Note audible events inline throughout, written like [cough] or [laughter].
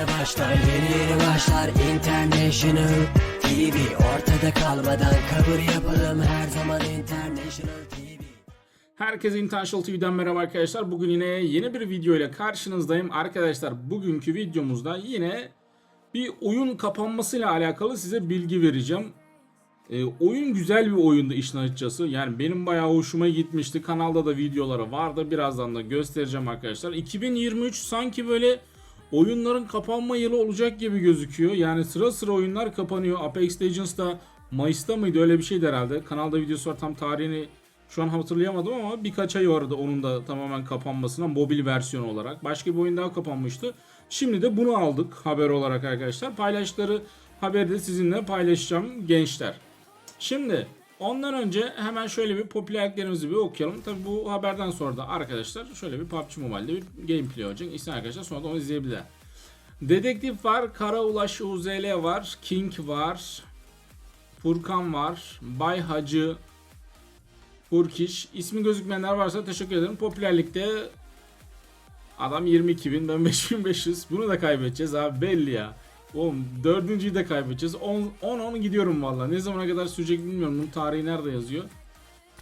yeni başlar Yeni yeni başlar International TV Ortada kalmadan kabul yapalım Her zaman International TV Herkese International TV'den merhaba arkadaşlar. Bugün yine yeni bir video ile karşınızdayım. Arkadaşlar bugünkü videomuzda yine bir oyun kapanmasıyla alakalı size bilgi vereceğim. Ee, oyun güzel bir oyundu işin açıkçası. Yani benim bayağı hoşuma gitmişti. Kanalda da videoları vardı. Birazdan da göstereceğim arkadaşlar. 2023 sanki böyle oyunların kapanma yılı olacak gibi gözüküyor. Yani sıra sıra oyunlar kapanıyor. Apex Legends da Mayıs'ta mıydı öyle bir şeydi herhalde. Kanalda videosu var tam tarihini şu an hatırlayamadım ama birkaç ay vardı onun da tamamen kapanmasına mobil versiyon olarak. Başka bir oyun daha kapanmıştı. Şimdi de bunu aldık haber olarak arkadaşlar. Paylaştıkları haberi de sizinle paylaşacağım gençler. Şimdi ondan önce hemen şöyle bir popülerliklerimizi bir okuyalım. Tabi bu haberden sonra da arkadaşlar şöyle bir PUBG Mobile'de bir gameplay olacak. İsteyen arkadaşlar sonra da onu izleyebilir. Dedektif var, Kara Ulaş UZL var, King var, Furkan var, Bay Hacı, Furkiş. İsmi gözükmeyenler varsa teşekkür ederim. Popülerlikte adam 22 bin, ben 5500. Bunu da kaybedeceğiz abi belli ya. Oğlum dördüncüyü de kaybedeceğiz. 10-10 gidiyorum valla. Ne zamana kadar sürecek bilmiyorum. Bunun tarihi nerede yazıyor?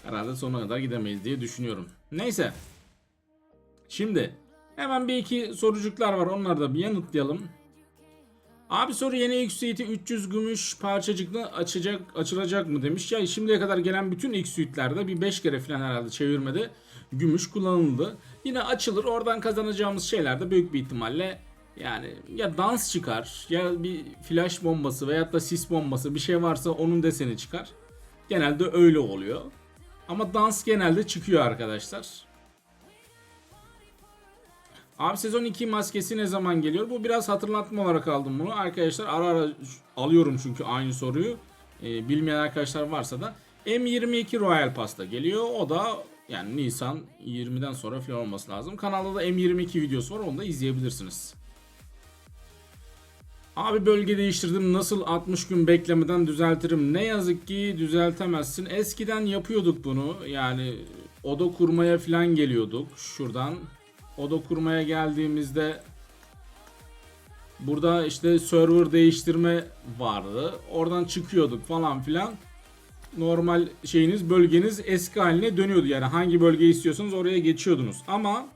Herhalde sonuna kadar gidemeyiz diye düşünüyorum. Neyse. Şimdi hemen bir iki sorucuklar var. Onları da bir yanıtlayalım. Abi soru yeni X-Suite'i 300 gümüş parçacıkla açacak, açılacak mı demiş. Ya şimdiye kadar gelen bütün X-Suite'lerde bir 5 kere falan herhalde çevirmede gümüş kullanıldı. Yine açılır. Oradan kazanacağımız şeyler de büyük bir ihtimalle yani ya dans çıkar ya bir flash bombası veyahut da sis bombası bir şey varsa onun deseni çıkar. Genelde öyle oluyor. Ama dans genelde çıkıyor arkadaşlar. Abi sezon 2 maskesi ne zaman geliyor? Bu biraz hatırlatma olarak aldım bunu. Arkadaşlar ara ara alıyorum çünkü aynı soruyu. Ee, bilmeyen arkadaşlar varsa da M22 Royal Pass'ta geliyor. O da yani Nisan 20'den sonra falan olması lazım. Kanalda da M22 videosu var. Onu da izleyebilirsiniz. Abi bölge değiştirdim nasıl 60 gün beklemeden düzeltirim? Ne yazık ki düzeltemezsin. Eskiden yapıyorduk bunu. Yani oda kurmaya falan geliyorduk. Şuradan oda kurmaya geldiğimizde burada işte server değiştirme vardı. Oradan çıkıyorduk falan filan. Normal şeyiniz bölgeniz eski haline dönüyordu. Yani hangi bölgeyi istiyorsanız oraya geçiyordunuz. Ama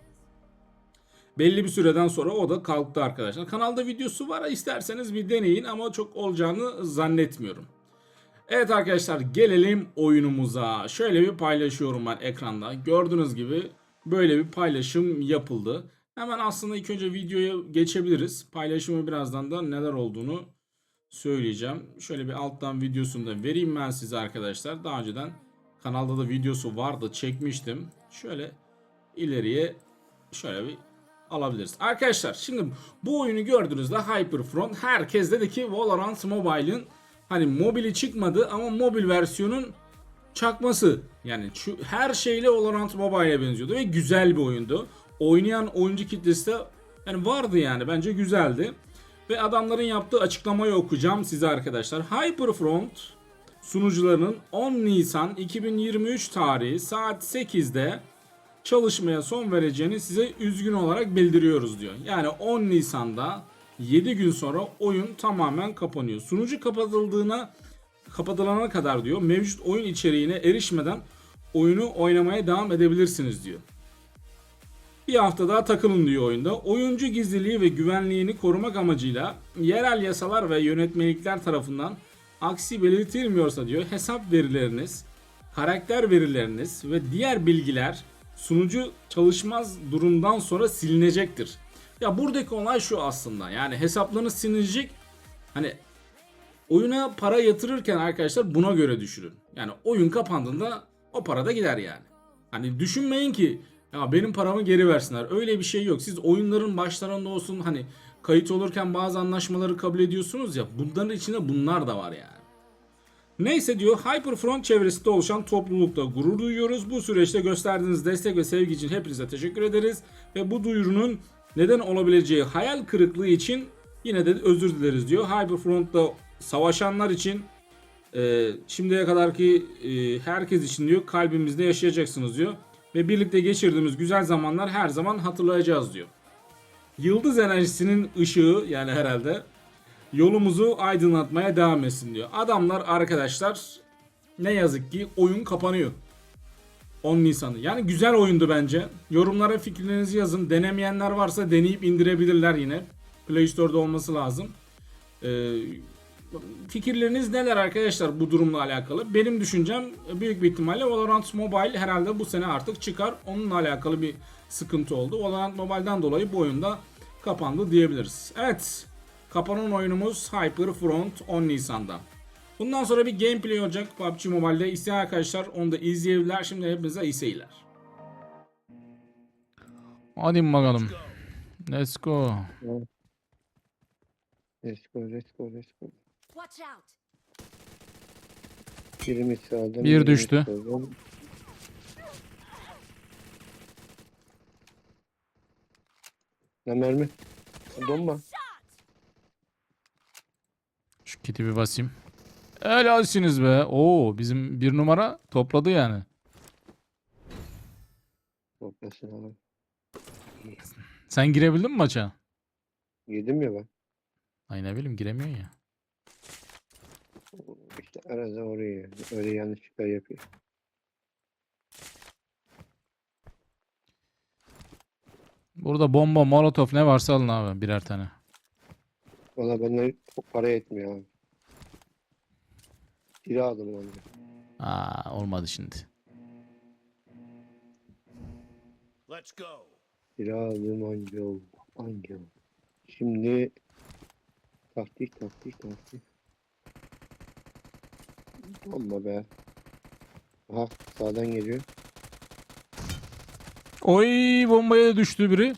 belli bir süreden sonra o da kalktı arkadaşlar. Kanalda videosu var isterseniz bir deneyin ama çok olacağını zannetmiyorum. Evet arkadaşlar gelelim oyunumuza. Şöyle bir paylaşıyorum ben ekranda. Gördüğünüz gibi böyle bir paylaşım yapıldı. Hemen aslında ilk önce videoya geçebiliriz. Paylaşımı birazdan da neler olduğunu söyleyeceğim. Şöyle bir alttan videosunu da vereyim ben size arkadaşlar. Daha önceden kanalda da videosu vardı çekmiştim. Şöyle ileriye şöyle bir alabiliriz. Arkadaşlar şimdi bu oyunu gördüğünüzde Hyperfront herkes dedi ki Valorant Mobile'ın hani mobili çıkmadı ama mobil versiyonun çakması. Yani şu her şeyle Valorant Mobile'e benziyordu ve güzel bir oyundu. Oynayan oyuncu kitlesi de yani vardı yani bence güzeldi. Ve adamların yaptığı açıklamayı okuyacağım size arkadaşlar. Hyperfront sunucularının 10 Nisan 2023 tarihi saat 8'de çalışmaya son vereceğini size üzgün olarak bildiriyoruz diyor. Yani 10 Nisan'da 7 gün sonra oyun tamamen kapanıyor. Sunucu kapatıldığına kapatılana kadar diyor mevcut oyun içeriğine erişmeden oyunu oynamaya devam edebilirsiniz diyor. Bir hafta daha takılın diyor oyunda. Oyuncu gizliliği ve güvenliğini korumak amacıyla yerel yasalar ve yönetmelikler tarafından aksi belirtilmiyorsa diyor hesap verileriniz, karakter verileriniz ve diğer bilgiler sunucu çalışmaz durumdan sonra silinecektir. Ya buradaki olay şu aslında. Yani hesaplarınız silinecek. Hani oyuna para yatırırken arkadaşlar buna göre düşünün. Yani oyun kapandığında o para da gider yani. Hani düşünmeyin ki ya benim paramı geri versinler. Öyle bir şey yok. Siz oyunların başlarında olsun hani kayıt olurken bazı anlaşmaları kabul ediyorsunuz ya. Bunların içinde bunlar da var yani. Neyse diyor Hyperfront çevresinde oluşan toplulukta gurur duyuyoruz. Bu süreçte gösterdiğiniz destek ve sevgi için hepinize teşekkür ederiz. Ve bu duyurunun neden olabileceği hayal kırıklığı için yine de özür dileriz diyor. Hyperfront'ta savaşanlar için e, şimdiye kadarki e, herkes için diyor kalbimizde yaşayacaksınız diyor. Ve birlikte geçirdiğimiz güzel zamanlar her zaman hatırlayacağız diyor. Yıldız enerjisinin ışığı yani herhalde yolumuzu aydınlatmaya devam etsin diyor. Adamlar arkadaşlar ne yazık ki oyun kapanıyor. 10 Nisan'ı. Yani güzel oyundu bence. Yorumlara fikirlerinizi yazın. Denemeyenler varsa deneyip indirebilirler yine. Play Store'da olması lazım. Ee, fikirleriniz neler arkadaşlar bu durumla alakalı? Benim düşüncem büyük bir ihtimalle Valorant Mobile herhalde bu sene artık çıkar. Onunla alakalı bir sıkıntı oldu. Valorant Mobile'dan dolayı bu oyunda kapandı diyebiliriz. Evet. Kapanan oyunumuz Hyper Front 10 Nisan'da. Bundan sonra bir gameplay olacak PUBG Mobile'de. İsteyen arkadaşlar onu da izleyebilirler. Şimdi hepinize iyi seyirler. Hadi bakalım. Let's go. Let's go, let's go, let's go. Watch out! Birimiz sağdan. Bir düştü. soldan. Ne mermi? Bomba. Kiti bir basayım. Helalsiniz be. Oo bizim bir numara topladı yani. Abi. Sen girebildin mi maça? Yedim ya ben. Ay ne bileyim giremiyorsun ya. İşte arada oraya öyle yanlışlıklar yapıyor. Burada bomba, molotof ne varsa alın abi birer tane. Valla benden para etmiyor abi. Kira aldım onu. Aa olmadı şimdi. Let's go. Kira aldım. Anca o. Şimdi taktik taktik taktik. Bomba be. Aha sağdan geliyor. Oy bombaya da düştü biri.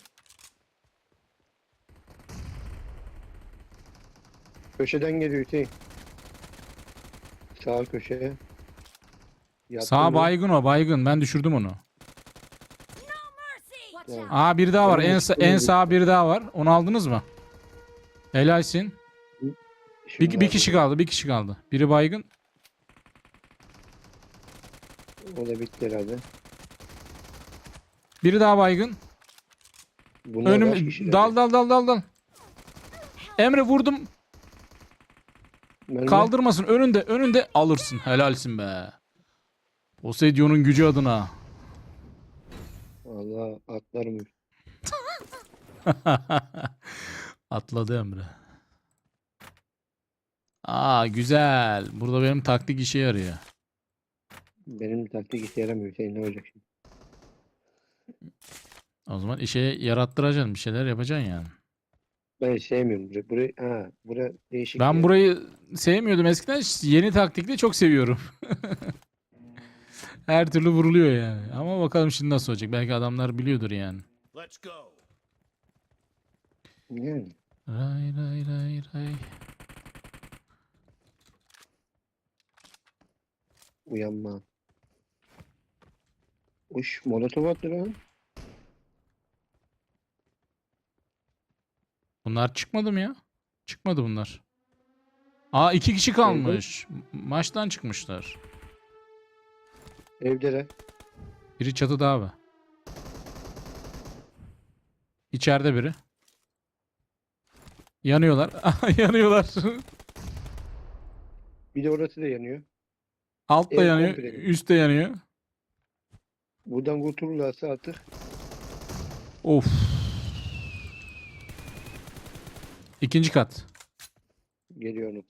Köşeden geliyor Hüseyin. Sağ köşeye. Yattı Sağ mı? baygın o baygın. Ben düşürdüm onu. Aa bir daha var. En, sa- en sağ bir daha var. Onu aldınız mı? Helalsin. Şimdi Bir, bir kişi kaldı. Bir kişi kaldı. Biri baygın. O da bitti herhalde. Biri daha baygın. Bunlar kaç Önüm kişiler? dal dal dal dal dal. Emre vurdum. Mermi? Kaldırmasın. Önünde önünde alırsın. Helalsin be. Poseidon'un gücü adına. Allah atlarım. [laughs] Atladı Emre. Aa güzel. Burada benim taktik işe yarıyor. Benim taktik işe yaramıyor Hüseyin ne olacak şimdi? O zaman işe yarattıracaksın. Bir şeyler yapacaksın yani. Ben sevmiyorum burayı. Burayı, ha, bura değişik. Ben burayı sevmiyordum eskiden. Yeni taktikle çok seviyorum. [laughs] Her türlü vuruluyor yani. Ama bakalım şimdi nasıl olacak. Belki adamlar biliyordur yani. Let's go. Yani. Ray ray ray ray. Uyanma. Uş molotof attı lan. Bunlar çıkmadı mı ya? Çıkmadı bunlar. Aa iki kişi kalmış. Maçtan çıkmışlar. Evdeler. Biri çatıda abi. İçeride biri. Yanıyorlar. [laughs] Yanıyorlar. Bir de orası da yanıyor. Alt da Ev yanıyor. komple. Üst de yanıyor. Buradan kurtulurlarsa artık Of. İkinci kat. geliyorum.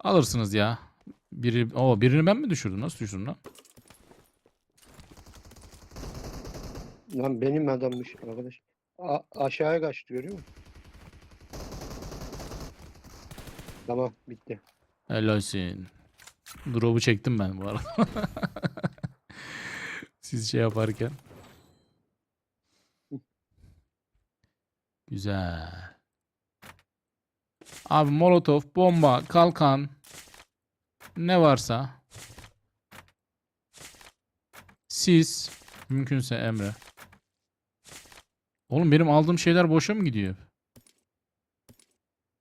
Alırsınız ya. Biri, o birini ben mi düşürdüm? Nasıl düşürdüm lan? Lan benim adammış arkadaş. A- aşağıya kaçtı görüyor musun? Tamam bitti. Helalsin. Drop'u çektim ben bu arada. [laughs] Siz şey yaparken. Güzel. Abi molotof, bomba, kalkan ne varsa sis mümkünse Emre. Oğlum benim aldığım şeyler boşa mı gidiyor?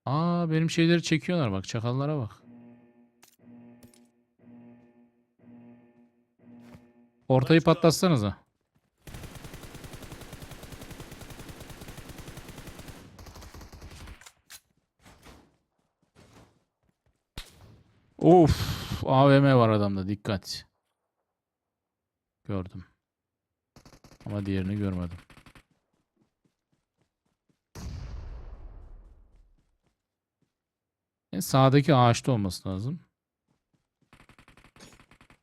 Aa benim şeyleri çekiyorlar bak çakallara bak. Ortayı patlatsanıza. Of, AVM var adamda dikkat. Gördüm. Ama diğerini görmedim. E, sağdaki ağaçta olması lazım.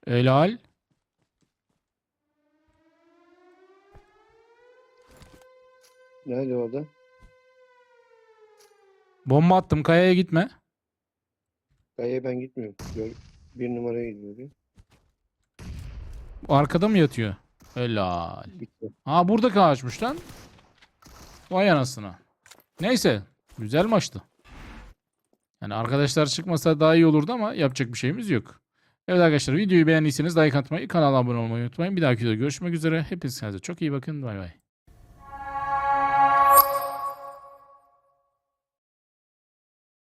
Helal. Nerede orada? Bomba attım kayaya gitme. Kayaya ben gitmiyorum. Gör, bir numaraya gidiyor. Arkada mı yatıyor? Helal. Gitti. Ha burada ağaçmış lan. Vay anasına. Neyse. Güzel maçtı. Yani arkadaşlar çıkmasa daha iyi olurdu ama yapacak bir şeyimiz yok. Evet arkadaşlar videoyu beğendiyseniz like atmayı, kanala abone olmayı unutmayın. Bir dahaki videoda görüşmek üzere. Hepinize çok iyi bakın. Bay bay.